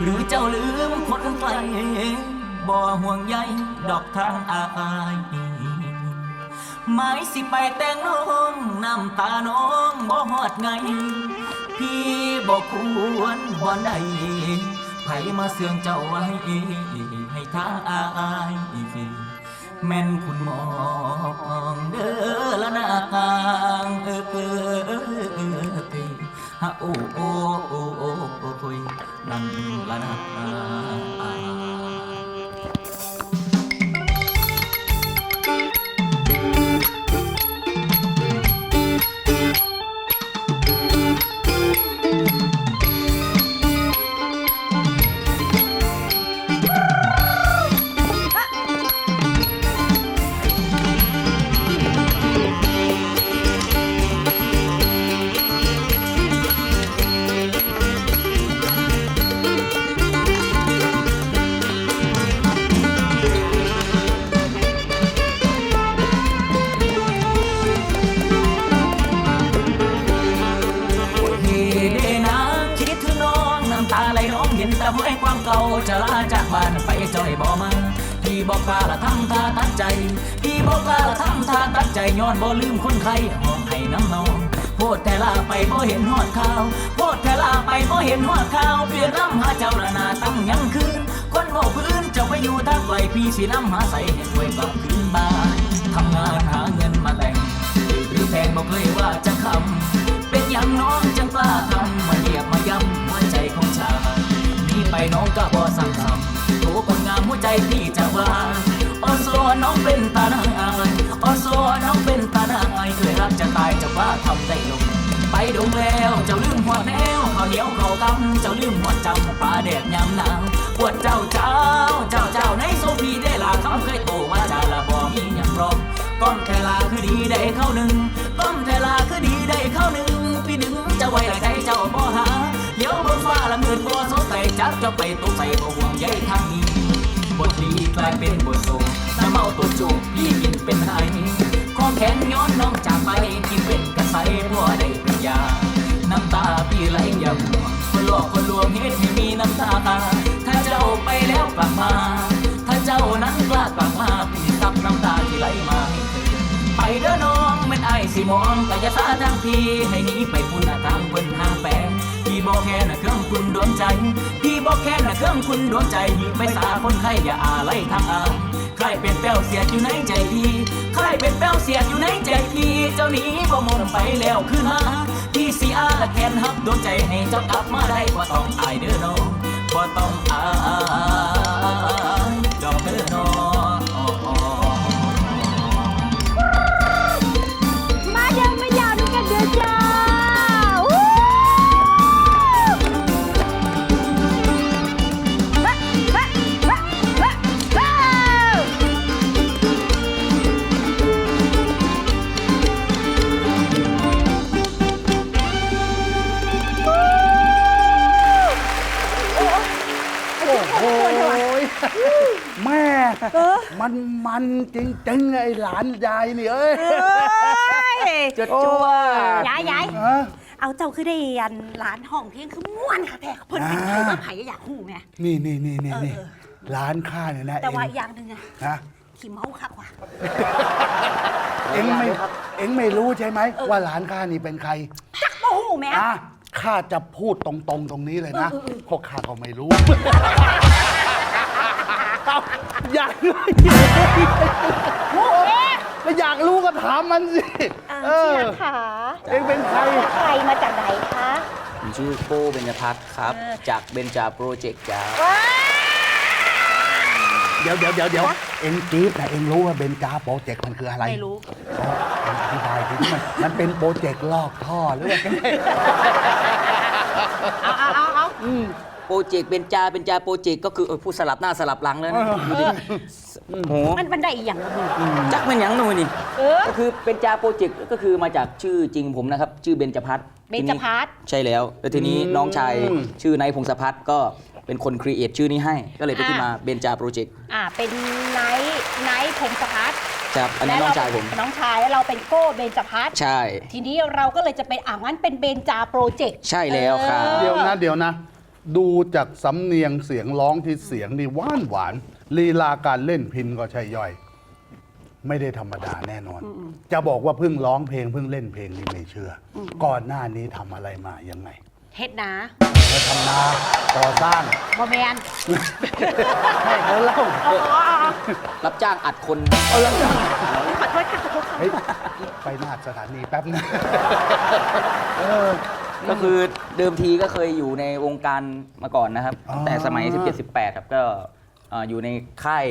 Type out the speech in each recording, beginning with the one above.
หรือเจ้าลืมคนไกลบ่ห่วงใยดอกทางอายหมายสิไปแต่งน้องน้ำตาน้องบ่หอดไง พี่บอกควรบ่ได้ไผมาเสื่องเจ้าไว้ให้ทางอายแม่นคุณมองเด้อละนางเออ โอ้โอ้โอ้โอ้โอ้ยนั่นละนา น้ำนองโพดแต่ลาไปบ่เห็นหอดข่าวโพดแต่ลาไปบ่เห็นหอดข่าวเปลี่ยนน้ำหาเจ้าละนาตั้งยังคืนคนเมาพื้นเจ้าไปอยู่ทางไกลพี่สิน้ำหาใส่เห็นไว้กลับคืนบ้านทำงานหาเงินมาแต่งหรือแพงบอกเลยว่าจะคำเป็นอย่างน้องจังกล้าทำมาเหยียบมาย้ำหัวใจของชายนี่ไปน้องก็บ่สั่งคำโถคนงามหัวใจพี่จะว่า ออโซน้องเป็นตาหน้าอายออโซน้องเป็นตาหน้าอายเคยรักจะตายจะว่าทำได้ลง ไปดงแล้วเจ้าลืมหัวแนวข้าวเหนียวข้าวกำเจ้าลืมหัวจำปลาแดดยามหนาวปวดเจ้าเจ้าเจ้าเจ้าในโซฟีได้ลาคำเคยโตว่าจาละบ่มีหยังรองก้อนแทลาคือดีได้เข้าหนึ่งก้อนแทลาคือดีได้เข้าหนึ่งพี่ดึงจะไว้ใจเจ้าบ่หาเดี๋ยวบนฟ้าละมืดบ่สดใสจักจะไปตกใส่บ่ห่วงใยทางนี้ กลายเป็นบทสงน้ำเมาตัวจุกพี่กินเป็นไห้ข้อแขนย้อนน้องจากไปกินเป็นกระใสพัวได้เป็นยา น้ำตาพี่ไหลอย่าหัวคนหลอกคนลวงเฮ็ดให้มีน้ำตา ถ้าเจ้าไปแล้วกลับมา ถ้าเจ้านั้นกล้ากลับมาพี่ซับน้ำตาที่ไหลมา ไปเด้อน้องแม่นไอสิมองกะยาสาทั้งพี่ ให้หนีไปพุ่นหน้าทางเพิ่นทางแปลงพี่บอกแค่น่ะเครื่องคุณดวงใจ พี่บอกแค่น่ะเครื่องคุณดวงใจหีไปสาคนไข้อย่าอาไล่ทางอาใครเป็นแป้วเสียดอยู่ในใจพี่ใครเป็นแป้วเสียดอยู่ในใจพี่ เจ้านี้บ่มองไปแล้วคืนมาพี่สิอาละแคนฮับดวงใจให้เจ้ากลับมาได้บ่ต้องอายเด้อน้องบ่ต้องอาย โหแม่ มันมันจริงๆไอ้หลานยายนี่เอ้ยเอ้ยจดจ้วยายยายฮะเอาเจ้าคือได้ยันร้านห้องเพียงคือม่วนค่ะแท้เพิ่นเป็นไผอ่ามาไผอยากหูแม่นี่นี่นี่นี่นี่เออร้านข้าเนี่ยนะแต่ว่าเองอีกอย่างหนึงอะนะขี้เมาคักว่ะเอ็งไม่เอ็งไม่รู้ใช่ไหมว่าร้านข้านี่เป็นใครจักบ่หูแม่อะ ข้าจะพูดตรงๆตรงนี้เลยนะเออเออเออเพราะข้าก็ไม่รู้ เอาอยากรู้หูแม่ก็อยากรู้ก็ถามมันสิอ่าเอที่อรักขาเอ็งเป็นใคร ใครมาจากไหนคะผมชื่อโป้เบญจพัฒน์ครับเออจากเบญจาโปรเจกต์จ้าว้าเดี๋ยวเดี๋ยวเดี๋ยวเดี๋ยวเอ็งกรี๊ดแต่เอ็งรู้ว่าเบนจาโปรเจกต์มันคืออะไรไม่รู้ อ๋อเอ็งอธิบายสิมันมันเป็นโปรเจกต์ลอกท่อหรือว่าไงเอาเอาเอาเอาอืมโปรเจกต์เบนจาเบนจาโปรเจกต์ก็คือเออพูดสลับหน้าสลับหลังเลยนะดูดิโหมันบันไดอีกอย่างละมึงจักเป็นหยังหนูนี่เออ ก็คือเบนจาโปรเจกต์ก็คือมาจากชื่อจริงผมนะครับ ชื่อเบนจพัทเบญจพัฒน์ใช่แล้วแล้วทีนี้อืมน้องชายชื่อนายพงศพัฒน์ก็เป็นคนครีเอทชื่อนี้ให้ ก็เลยเป็นที่มาเบนจาโปรเจกต์ อ่า เป็นไนท์ไนท์พงศพัฒน์ ครับอันนี้และน้องเรชายผม น้องชายแล้วเราเป็นโก้เบญจพัฒน์ใช่ ทีนี้เราก็เลยจะเป็นอ่างั้นเป็นเบญจาโปรเจกต์ใช่แล้วครับ เดี๋ยวนะเดี๋ยวนะ ดูจากสำเนียงเสียงร้องที่เสียงนี่หวานหวานลีลาการเล่นพินก็ใช่ย่อย ไม่ได้ธรรมดาแน่นอน จะบอกว่าเพิ่งร้องเพลงเพิ่งเล่นเพลงนี่ไม่เชื่ออก่อนหน้านี้ทำอะไรมายังไง เฮ็ดนะเขาทำนาก่อสร้างบอแมนให้เขาเล่าอ๋ออ๋ออ๋อรับจ้างอัดคนเอาแล้วจ้างขอโทษค่ะขอโทษค่ะเฮ้ยไปหน้าสถานีแป๊บนึงเออ ก็คือเดิมทีก็เคยอยู่ในวงการมาก่อนนะครับ อ๋อ แต่สมัย 17 18 ครับก็เอ่ออยู่ในค่าย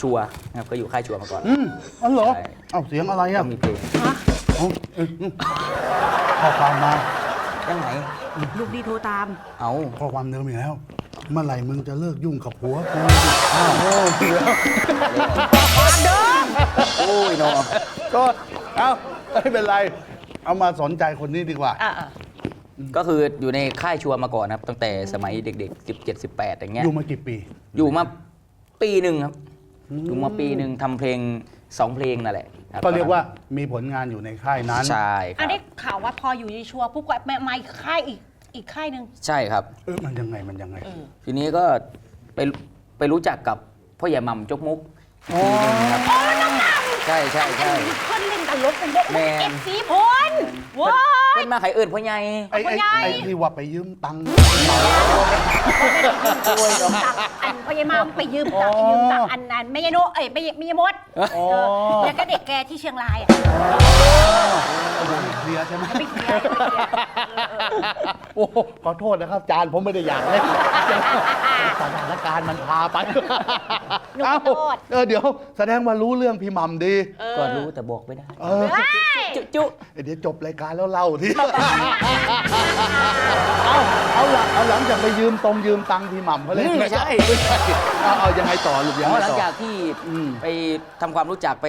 ชัวร์นะครับก็อยู่ค่ายชัวร์มาก่อน อืมอ๋อเหรอใช่ เอาเสียงอะไรก็อะมีเพลงฮะเอาเอ้ยข้อความมายังไง ลูกดีโทรตาม เอาข้อความเดิมอีกแล้ว เมื่อไหร่มึงจะเลิกยุ่งกับผัวกูอ้าวโอ้เดี๋ยวโอ้ยเนาะก็เอ้าไม่เป็นไร เอามาสนใจคนนี้ดีกว่าอ่าอ่า ก็คืออยู่ในค่ายชัวร์มาก่อนครับ ตั้งแต่สมัยเด็กๆ 17 18อย่างเงี้ยอยู่มากี่ปี อยู่มาปีหนึ่งครับ อยู่มาปีหนึ่งทำเพลง สองเพลงนั่นแหละคบก็เรียกว่ามีผลงานอยู่ในค่ายนั้น ใช่คอัรันบนี้ข่าวว่าพออยู่ในชัวร์ปุ๊บก็มามาอีกค่ายอีกอีกค่ายหนึ่งใช่ครับ เออมันยังไงมันยังไงทีนี้ก็ไปไปรู้จักกับพ่อใหญ่หม่ำจกมุกอีกทีหนึงครับใช่ใช่ใช่อันนี้คนเล่นตลกเป็นเด็กแมน เอฟซีพลว้าเป็นมาไขเอิญพ่อใหญ่ ไอ้ไอ้พ่อใหญ่ไอ้ที่ว่าไปยืมตังค์ อันพยายามไปยืมตังค์ยืมตังค์อันนั้นไม่ใช่โนเอ้ยไม่ใช่ไม่ใช่มดอ๋อเออแล้วก็เด็กแกที่เชียงรายอะโอ้โหเคลียร์ใช่ไหมไปเคลียร์ไปเคลียร์เออเออโอ้โหขอโทษนะครับ จานผมไม่ได้อยากเล่นสถานการณ์มันพาไปหนูเอ้าขอโทษ เออเดี๋ยวแสดงว่ารู้เรื่องพี่หม่ำดี ก็รู้แต่บอกไม่ได้ เออเฮ้ยจุจุเดี๋ยวจบรายการแล้วเล่าทีเอาเอาหลังเอาหลังจากไปยืมตรงยืมตังค์พี่หม่ำเขาเลยอืมไม่ใช่เอาเอายังไงต่อลูกยังอ๋อไงหลังต่อ จากที่อืมไปทำความรู้จักไป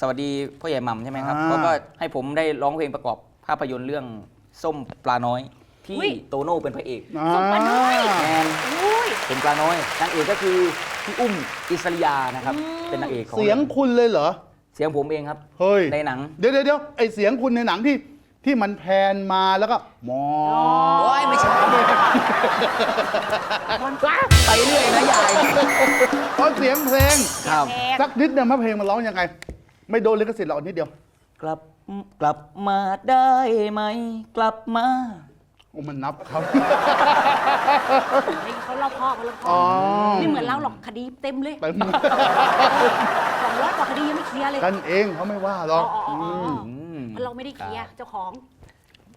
สวัสดีพ่อใหญ่หม่ำใช่ไหมครับอ่า เขาก็ให้ผมได้ร้องเพลงประกอบภาพยนตร์เรื่องส้มปลาน้อย ที่อุ๊ย โตโน่เป็นพระเอกส่งมาหน่อย แมนอุ้ย เป็นปลาน้อยนางเอกก็คือพี่อุ้มอิสริยานะครับ เป็นนางเอกของเสียงคุณเลยเหรอ เสียงผมเองครับ เฮ้ยในหนัง เดี๋ยวเดี๋ยวเดี๋ยวไอเสียงคุณในหนังที่ ที่มันแพนมาแล้วก็มอโอ้ยไม่ใช่ไปเรื่อยนะยายตอนเสียงเพลง ครับแพงสักนิดเนี่ยมะเพลงมันร้องยังไง ไม่โดนลิขสิทธิ์หรอกนิดเดียว กลับกลับมาได้ไหม กลับมาโอ้มันนับครับนี่เขาเล่าพ่อเขาเล่าพ่อ๋ออไม่เหมือนเราหรอกคดีเต็มเลยเต็ม สองร้อยกว่าคดียังไม่เคลียร์เลย กันเองเขาไม่ว่าหรอ๋ออกอ๋ออ๋ออ๋อม เพราะเราไม่ได้เคลียร์เจ้าของ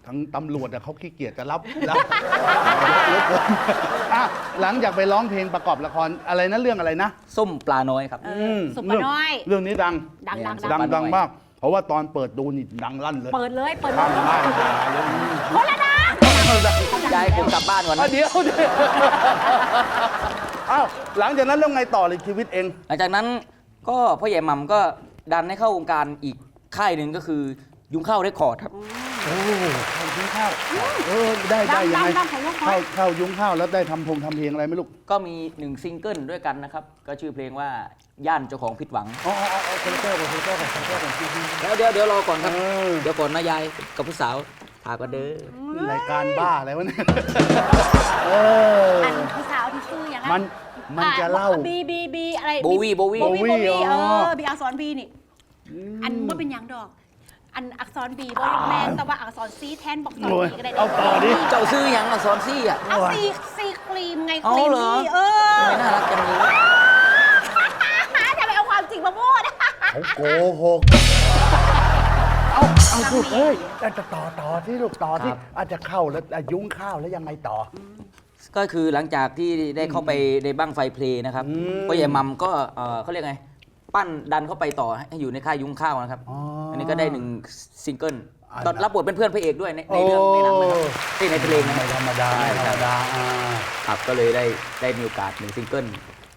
ทั้งตำรวจอะเขาขี้เกียจจะรับรับเหลือเกินอะหลังจากไปร้องเพลงประกอบละครอะไรนะเรื่องอะไรนะส้มปลาน้อยครับ เออสุปน้อย เรื่องนี้ดัง ดังดังสุดัดังง ดังมาก เพราะว่าตอนเปิดดูนี่ดังลั่นเลยเปิดเลย เปิดเลข้างยบ้านด่าเลยคนละดังยายผมกลับบ้านก่อนอะนะเดี๋ยวเดี๋ยวอ้าวหลังจากนั้นเรื่องไงต่อเลยชีวิตเอง หลังจากนั้นก็พ่อใหญ่หม่ำก็ดันให้เข้าวงการอีกค่ายหนึ่งก็คือ ยุงข้าวเรคคอร์ดครับ โอ้เข้ายุ้งข้าวเออได้ได้ดังยังดังไงดังของลูกเข้าเข้ายุ้งข้าวแล้วได้ทำพงทำเพลงอะไรไหมลูกก็มีหนึ่งซิงเกิลด้วยกันนะครับ ก็ชื่อเพลงว่าย่านเจ้าของผิดหวัง อ๋ออ๋ออ๋อคนละแก้วก่อนคนละแก้วก่อนคนละแก้วก่อนเดี๋ยวเดี๋ยวเดี๋ยวรอก่อนครับเออเดี๋ยวก่อนนะยายกับผู้สาวพากันเด้อรายการบ้าอะไรวะเนี่ยเอออันผู้สาวที่ซื้ออย่างมันมันจะเล่า บีบีบีอะไรโบวี่โบวี่โบวี่โบโบวี่วี่อ๋เอออบีอักษรบีนี่ อันว่าเป็นหยังดอก อันอักษรบีบ่ยังแมนแต่ว่าอักษรซีแทนบอกสอนโอ้ยบีก็ได้เอาต่อดิเจ้าซื้อหยังอักษรซี่อะเอาซีซีครีมไงคเอารีมเหรอ นี่เออทำไมน่ารักจังเลยจะไปเอาความจริงมาพูดเขาโกหกเอาเอาลูกเอ้ยแต่จะต่อต่อที่ลูกต่อที่อาจจะเข้าแล้วอะยุ้งข้าวแล้วยังไงต่อ ก็คือหลังจากที่ได้เข้าไปในบ้างไฟเพลงนะครับอืมพ่อใหญ่หมัมก็เอ่อเขาเรียกไง ปั้นดันเข้าไปต่อให้อยู่ในค่ายยุ้งข้าวนะครับ อ๋ออั อันนี้ก็ได้หนึ่งซิงเกิลอันตอนนั้นรับบทเป็นเพื่อนพระเอกด้วยในในเรื่องในหนังนะครับโอ้เอ้ยในเพลงนะไม่ธรรมดาไม่ธรรมดาอ่า ครับก็เลยได้ได้มีโอกาสหนึ่งซิงเกิล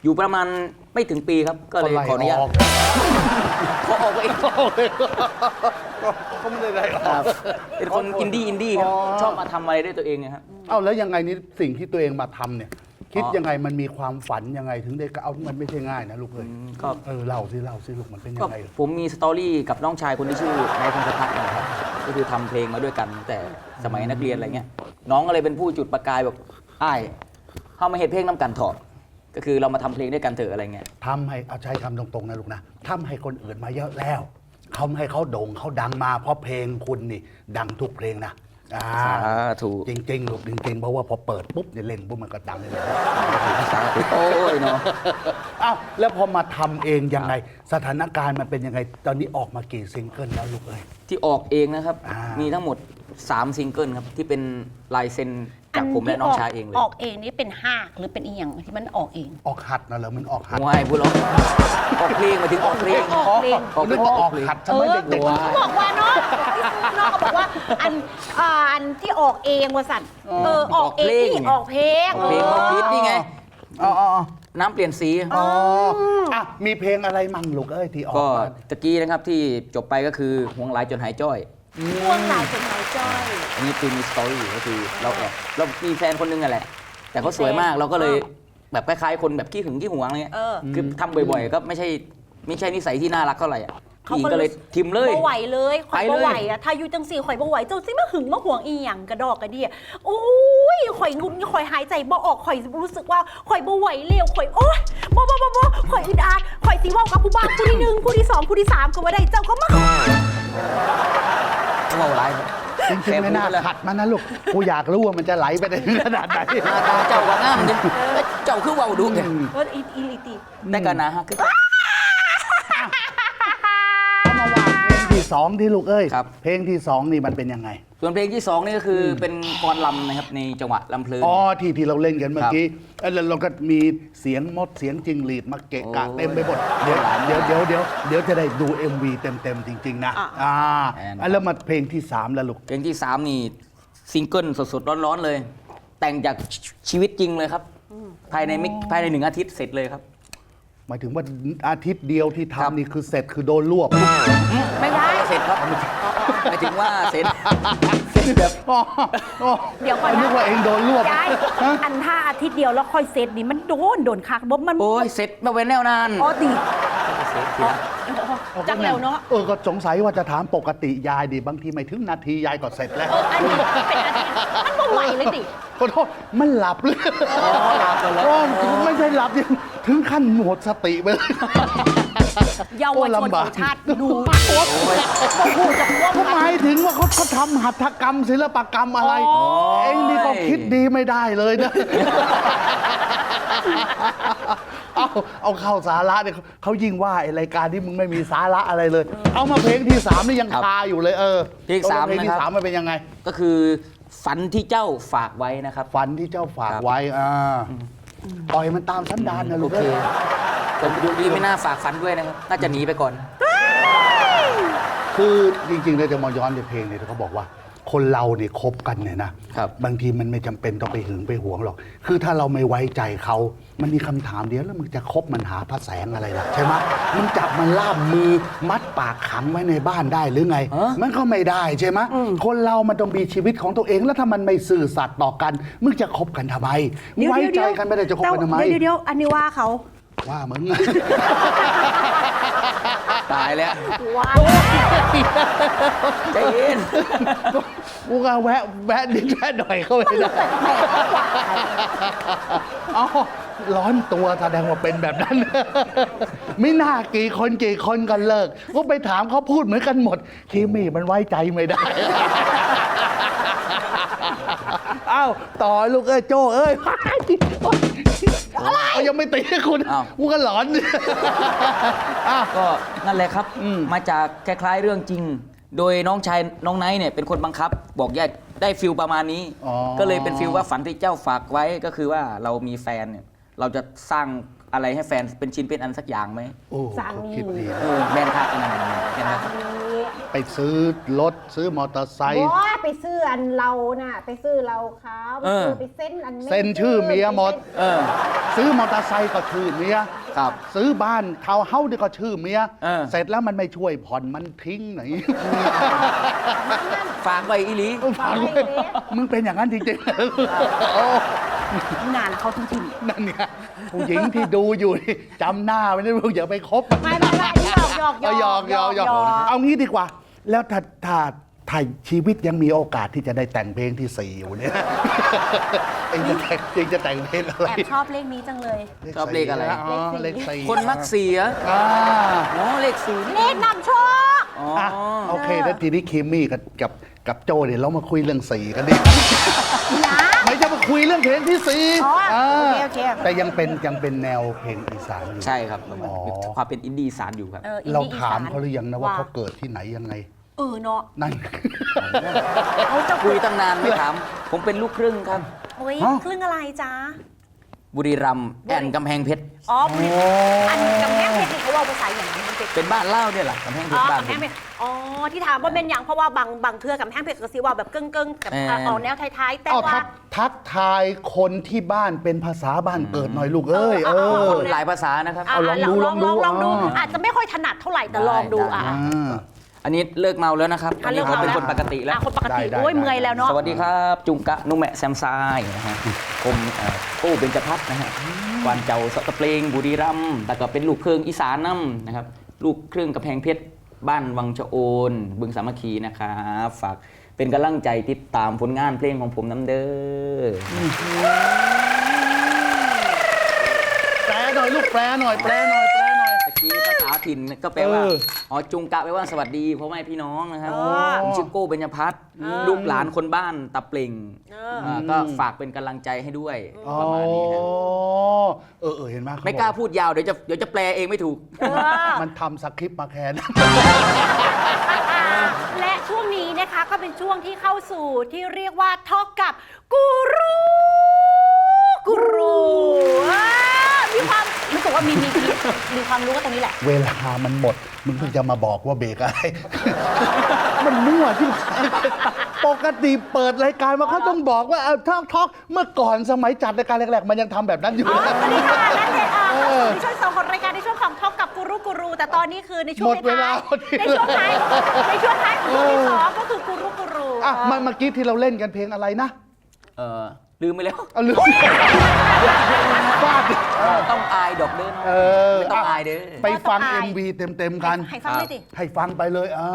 อยู่ประมาณไม่ถึงปีครับ ก็เลยขออนุญาตไล่กขอออกเองก็ไม่ได้ไล่อคอรักบเป็นคนอินดี้อินดี้ครับ อ๋อ ชอบมาทำอะไรด้วยตัวเองนะครับ เอ้าแล้วยังไงนี่สิ่งที่ตัวเองมาทำเนี่ย คิดอ๋อยังไงมันมีความฝันยังไงถึงได้เอามันไม่ใช่ง่ายนะลูกเอ้ยก็ เออเล่าสิเล่าสิลูกมันเป็นยัก็งไง ผมมีสตอรี่กับน้องชายคนที่ชื่อนายพงศพัฒน์นะครับก็คือทำเพลงมาด้วยกันตั้งแต่สมัยนักเรียนอะไรเงี้ยน้องก็เลยเป็นผู้จุดประกายแบบอ้ายเข้ามาเห็นเพลงน้ำกันเถอดก็คือเรามาทำเพลงด้วยกันเถอะอะไรเงี้ย ทำให้เอาใช้คำตรงๆนะลูกนะทำให้คนอื่นมาเยอะแล้วเขาให้เขาโด่งเขาดังมาเพราะเพลงคุณนี่ ดังทุกเพลงนะ อ่าสาธุจริงๆลูกจริงๆเพราะว่าพอเปิดปุ๊บเนี่ยเล่นปุ๊บมันก็ดังเลยสาธุโอ้ยเนาะอ้าวแล้วพอมาทำเองยังไง สถานการณ์มันเป็นยังไง ตอนนี้ออกมากี่ซิงเกิลแล้วลูกเอ้ย ที่ออกเองนะครับมีทั้งหมด 3 ซิงเกิลครับ ที่เป็นลายเซ็น จากผมและน้องชายเองเลย ออกเองนี่เป็นหากหรือเป็นอีหยังที่มันออกเอง ออกหัดนะเหรอมันออกหัดวายพูดร้องออกเพลงมาถึงออกเพลงออกเพลง ออกเพลนึงกว่าออกหัดเอทำไมอเด็กเขาบอกว่าเนาะน้องก็บอกว่าอันอ่าอันที่ออกเองว่าสั่นเออออกเองนี่ออกเพลงเพลงเขาคิดนี่ไงอ๋ออ๋ออ๋อน้ำเปลี่ยนสี อ๋ออะมีเพลงอะไรมั่งลูกเอ้ยที่ออกก็มา ตะกี้นะครับที่จบไปก็คือห่วงหลายจนหายจ้อย ม่วงหลายจนหายจ้อย อันนี้คือมีสตอรี่ก็คือเราแอบเรามีแฟนคนนึงอะแหละ แต่เขาสวยมากเราก็เลยแบบคล้ายๆ คนแบบขี้หึงขี้หวงอะไรเงี้ยเออ คือทำบ่อยๆ ก็ไม่ใช่ไม่ใช่นิสัยที่น่ารักเท่าไหร่อะเขาผู้หญิงก็ก็เลยทิมเลย บ่ไหวเลยข่อยไปบ่เลยไหวอะถ้าอยู่จังสี่ข่อยบ่ไหวเจ้าสิมาหึงมาห่วงอีหยังกระดอกกระเดียโอ้ยข่อยงุนข่อยหายใจบ่ออกข่อยรู้สึกว่าข่อยบ่ไหวเร็วข่อยโอ๊ยบ่บ่บ่บ่ข่อยอึดอัดข่อยสิเว้ากับผู้บ้านผู้ที่หนึ่งผู้ที่สองผู้ที่สามก็บ่ได้เจ้าก็มา เขาเอาร้ายจริงๆไม่น่าขัดมันนะลูก กูอยากรู้ว่ามันจะไหลไปได้ถึงขนาดไหนหน้าตาเจ้าก็งามดิเจ้าคือเว้าดุเนี่ย เอออีอีลิติ แต่ก็นะฮะคือ สองที่ลูกเอ้ยครับ เพลงที่สองนี่มันเป็นยังไง ส่วนเพลงที่สองนี่ก็คือเป็นกรลำนะครับในจังหวะลำเพลิน อ๋อที่ที่เราเล่นกันเมื่อครับกี้เอ้ยแล้วเราก็มีเสียงมดเสียงจิงหรีดมาเกะกะโอ้ยเต็มไปหมดเดี๋ยวหลายมากเดี๋ยวเดี๋ยวเดี๋ยวเดี๋ยวจะได้ดู MV เต็มๆจริง ๆ นะอะ อ่าแอนอะแล้วมาเพลงที่สามแล้วลูก เพลงที่สามนี่ซิงเกิลสดๆ ร้อนๆเลย แต่งจากชีวิตจริงเลยครับ ภายในไม่ภายในหนึ่งอาทิตย์เสร็จเลยครับ หมายถึงว่าอาทิตย์เดียวที่ครับ ทำนี่คือเสร็จคือโดนรวบไม่ได้ เสร็จครับหมายถึงว่าเสร็จเสร็จแบบ อ๋ออ๋อเดี๋ยวก่อนนะนึกว่าเองโดนรวบยายอันท่าอาทิตย์เดียวแล้วค่อยเซตนี่มันโดนโดนคักบ่มันโอ้ยเสร็จมาเว้นแนวนาน อ๋อดีเสร็จทีละ จังแล้วเนาะเออก็สงสัยว่าจะถามปกติยายดิบางทีไม่ถึงนาทียายก็เสร็จแล้วเอออันนี้เป็นอาทิตย์มันบ่ไหวเลยดิขอโทษมันหลับเลยโอ้ไม่ใช่หลับยังถึงขั้นหมดสติไปเลยเยาวชนโอ้ลำขบาอกงชาติดูโอ้โหบ่พูดจะพูดเขาหมายถึงว่าเขาเขาทำหัตถกรรมศิลปกรรมอะไรโอ้ยเอ็งนี่ก็คิดดีไม่ได้เลยนะ เอาเข้าสาระเนี่ยเขายิ่งว่าไอรายการที่มึงไม่มีสาระอะไรเลย เอามาเพลงที่สามนี่ยังคาอยู่เลยเออเพลงสามเพลงที่สามมันเป็นยังไง ก็คือฝันที่เจ้าฝากไว้นะครับ ฝันที่เจ้าฝากไว้อ่าปล่อยมันตามสันดานนะลูโอกเคเอ้ยผมดูดีไม่น่าฝากฝันด้วยนะครับ น่าจะหนีไปก่อน คือจริงๆเลยจะมาย้อนในเพลงเนี่ยเขาบอกว่า คนเราเนี่ยคบกันเนี่ยนะครับ บางทีมันไม่จำเป็นต้องไปหึงไปหวงหรอก คือถ้าเราไม่ไว้ใจเขา มันมีคำถามเดียวแล้วมึงจะคบมันหาพระแสงอะไรล่ะใช่ไหมมึงจับมันล่ามมือมัดปากขังไว้ในบ้านได้หรือไง ฮะ มันก็ไม่ได้ใช่ไหมคนเรามันต้องมีชีวิตของตัวเองแล้วถ้ามันไม่ซื่อสัตย์ต่อกัน มึงจะคบกันทำไมเดี๋ยวไว้เดี๋ยวใจเดี๋ยวกันไม่ได้จะคบกันทำไมเดี๋ยวเดี๋ยวอันนี้ว่าเขาว่ามึง ตายแล้วว่าใจเย็นกูก็แวะแวะนิดแวะหน่อยเข้าไปได้อ๋อร้อนตัวแสดงว่าเป็นแบบนั้น ไม่น่ากี่คนกี่คนกันเลิก ก็ไปถามเขาพูดเหมือนกันหมดคีมี่มันไว้ใจไม่ได้อ้าวต่อลูกเอ้ยโจ้เอ้ย อะไรยังไม่ตีคุณอ้าว กูก็หลอนอ้าวก็นั่นแหละครับอืม มาจากคล้ายๆเรื่องจริง โดยน้องชายน้องไนท์เนี่ยเป็นคนบังคับ บอกอย่าได้ฟิลประมาณนี้ อ๋อ ก็เลยเป็นฟิลว่าฝันที่เจ้าฝากไว้ก็คือว่าเรามีแฟนเนี่ยเราจะสร้างอะไรให้แฟนเป็นชิ้นเป็นอันสักอย่างไหมโอ้สร้างเขานี่คิดดีนะ เออแมนทักนั่นแมนทักอันนี้ ไปซื้อรถซื้อมอเตอร์ไซค์โอ้ยไปซื้ออันเราน่ะ ไปซื้อเราขาวไปซื้อเออไปเซ็นอันไม่เซ็นชื่อเมียหมด เออ ซื้อมอเตอร์ไซค์ก็ชื่อเมียครับซื้อบ้านทาวน์เฮาส์นี่ก็ชื่อเมีย เออ เสร็จแล้วมันไม่ช่วยผ่อนมันทิ้งไหน ฝากไว้อีหลีฝากไว้มึงเป็นอย่างนั้นจริงๆโอ้งานเขาทุกทีมนั่นเนี่ยผู้หญิงที่ดูอยู่นี่จำหน้าไว้นะมึงอย่าไปคบมัน ไม่ไม่ไม่ หยอกหยอกเอาหยอกหยอกหยอก เอางี้ดีกว่า แล้วถ้าถ้าถ้าชีวิตยังมีโอกาสที่จะได้แต่งเพลงที่สี่อยู่เนี่ยเองจะแต่งเองจะแต่งเพลงอะไรแอบชอบเลขนี้จังเลย ชอบเลขอะไร อ๋อเลขสี่คนมักเสียอ่าอ๋อเลขศูนย์เลขนำโชคอ๋อ อะโอเคแล้วทีนี้คิมมี่กับกับกับโจเดี๋ยวเรามาคุยเรื่องสีกันดินะไม่จะมา คุยเรื่องเพลงที่สี่อ๋ออ่าโอเคโอเค แต่ยังเป็นยังเป็นแนวเพลงอีสานอยู่ ใช่ครับอ๋อ มีความเป็นอินดี้อีสานอยู่ครับ อออินเราดี้อีสถามเขาหรือยังนะว่าเขาเกิดที่ไหนยังไง เออเนาะนั่น เขาจะคุยตั้งนานไม่ถาม ผมเป็นลูกครึ่งครับ โอ้ยฮะ ครึ่งอะไรจ๊ะ บุรีรัมย์แอนกำแพงเพชร อ๋ออันกำแพงเพชรนี่เขาเอาภาษาอย่างนั้นมันเป็นเป็นบ้านเล่าเนี่ยแหละกำแพงเพอ๋ชอรบ้านกำผแพงม เพชรอ๋อที่ถามว่าเป็นอย่างเพราะว่าบางบางเทือกำแพงเพชรก็สิว่าแบบเกิ้งเกิ้งๆกับเออเอาแนวท้ายๆแต่เอาว่า ทักทักทายคนที่บ้านเป็นภาษาบ้านเกิดหน่อยลูกเอ้ยเอเอออคนหลายภาษานะครับะเอาลองดูลองลลอองงดูลองดูอ่า อาจจะไม่ค่อยถนัดเท่าไหร่แต่ลองดูอะ อ่า อันนี้เลิกเมาแล้วนะครับอะเลิกเขาเมาเป็นแล้วคนปกติแล้ว อะคนปกติได้ได้ โอ้ยได้เมื่อยแล้วเนาะสวัสดีครับ จุงกะนุแมะแซมซายนะฮะผมเอ่อโอ้เบญจพัฒน์นะฮะกวานเจ้าสะตะเปลงบุรีรัมย์แต่ก็เป็นลูกเครื่องอีสานน้ำนะครับ ลูกเครื่องกระแพงเพชรบ้านวังชะโอน บึงสามัคคีนะครับฝากเป็นกำลังใจติดตามผลงานเพลงของผมน้ำเด้ออแปลหน่อยลูกแปลหน่อยแปลหน่อยแปล ถิ่นก็แปลว่า เอออ๋อจุงกะแปลว่าสวัสดีพ่อแม่พี่น้องนะครับ อ๋อ ผมชื่อโก้เบญจพัฒน์เออลูกหลานคนบ้านตะเปล่งเอออ่าก็ฝากเป็นกำลังใจให้ด้วยอ๋อประมาณนี้ครับเออเออเห็นไหมเขไม่กล้าบอกพูดยาวเดี๋ยวจะเดี๋ยวจะแปลเองไม่ถูก เออ มันทำสคริปต์มาแค้น และช่วงนี้นะคะก็เป็นช่วงที่เข้าสู่ที่เรียกว่าทอกกับกูรูกูรูอ่ามีความ รู้สึกว่ามีมีมีมีความรู้ก็ตรงนี้แหละ เวลามันหมด มึงเพิ่งจะมาบอกว่าเบรกอะไร มันมั่วที่ไหนปกติเปิดรายการมาเขาต้องบอกว่าเอาทอกทอกเมื่อก่อนสมัยจัดรายการแรกๆ มันยังทำแบบนั้นอยู่ อ๋อสวัสดีค่ะและเด็กอะเออในช่วงสองของรายการในช่วงของทอกกับกูรูกูรูแต่ตอนนี้คือในช่วงหมดเวลาท้ายพอดี ในช่วงท้ายในช่วงท้ายของช่วงที่สองก็คือกูรูกูรูอะเมื่อเมื่อกี้ที่เราเล่นกันเพลงอะไรนะเออลืมไปแล้ว เอาลืม ฟาดดิต้องอายดอกเด้อเนาะเออ ไม่ต้องอายเด้อ ไปฟัง MV เต็มๆกัน ให้ฟังด้วยดิ ให้ฟังไปเลยอ่า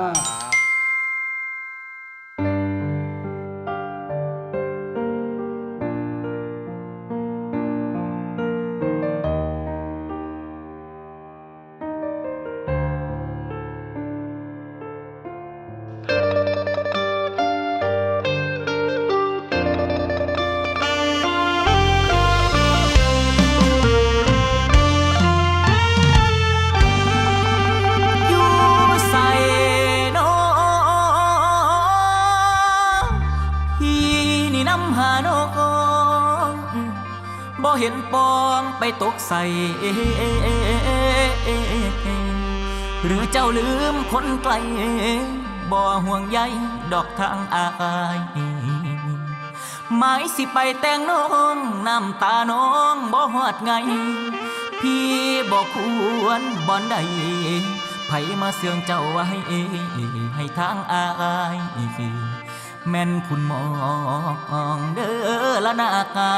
ใส่หรือเจ้าลืมคนไกลบ่ห่วงใยดอกทางอายหมายสิไปแต่งน้องน้ำตาน้องบ่หอดไง พี่บอกควรบ่อนใดไผมาเสื่องเจ้าไว้ให้ทางอาย ม่นคุณมองเด้อละนากา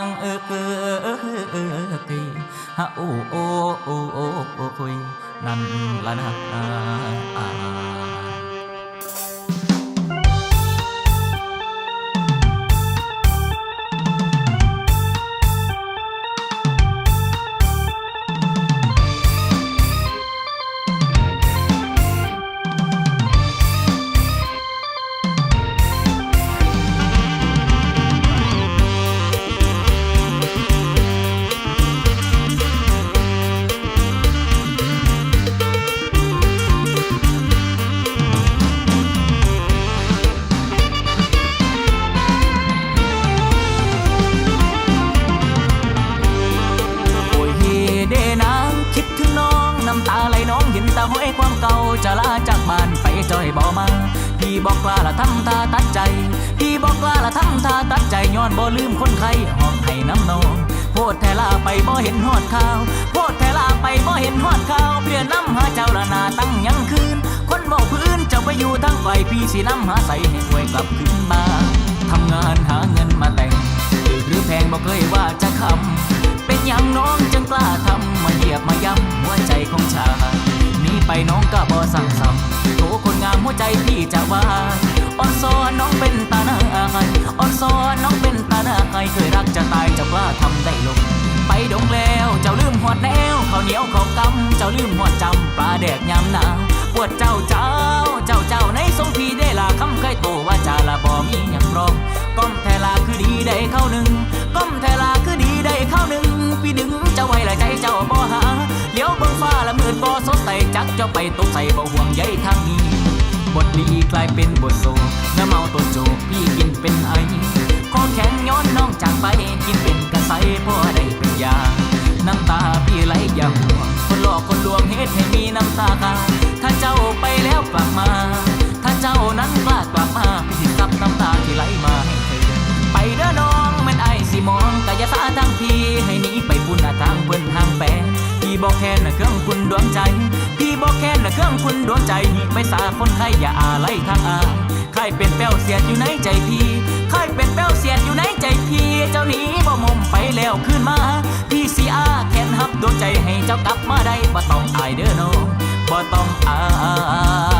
งเออเออเออเออเออฮะโอโอโอโอ้โอยนั่นละนากาง หาเจ้าละนาตั้งยังคืน คนเบาพื้นเจ้าไปอยู่ทั้งไฟพี่สิน้ำหาใสให้หวยกลับคืนมาทำงานหาเงินมาแต่งหรือแพงบอกเคยว่าจะคำเป็นอย่างน้องจึงกล้าทำมาเหยียบมาย้ำหัวใจของชาหนีไปน้องก็บ่สั่งซ้ำโถคนงามหัวใจพี่จะว่าอ่อนซอนน้องเป็นตาหน้าไงอ่อนซอนน้องเป็นตาหน้าไงเคยรักจะตายเจ้ากล้าทำได้ลง ไปดงแล้ว เจ้าลืมหอดแนวข้าวเหนียวข้าวกำเจ้าลืมหอดจำปลาแดกยำหนาวปวดเจ้าเจ้า เจ้าเจ้าในทรงพีได้ลาคำเคยโตว่าจาละบ่มีหยังรองก้อมแทลาคือดีได้เข้าหนึ่งก้อมแทลาคือดีได้เข้าหนึ่งพี่ดึงเจ้าไว้ละใจเจ้าบ่หาเลี้ยวเบิ่งฟ้าละมืดบ่สดใสจักเจ้าไปตกใส่บ่ห่วงใยทางนี้บทดีกลายเป็นบทโศกน้ำเมาตัวโจกพี่กินเป็นไอคอแข็งย้อนน้องจากไปกินเป็นกระใสพ่อได้ น้ำตาพี่ไหลอย่าห่วงคนหลอกคนลวงเหตุให้มีน้ำตาคาถ้าเจ้าไปแล้วกลับมา ถ้าเจ้านั้นกล้ากลับมาพี่สิซับน้ำตาที่ไหลมาให้เธอไปเด้อน้องแม่นไอายสิมองกายสาทางพี่ให้หนีไปพุ่นทางเพิ่นทางแปรพี่บอกแค่น่ะเครื่องคุณดวงใจ พี่บอกแค่น่ะเครื่องคุณดวงใจไปสาคนไทยอย่าอาไล่ทางอาใครเป็นแป้วเสียดอยู่ในใจพี่ใครเป็นแป้วเสียดอยู่ในใจพี่เจ้าหนี้บ่มุมไปแล้วขึ้นมา หักดวงใจให้เจ้ากลับมาได้บ่ต้องอายเด้อน้องบ่ต้องอาย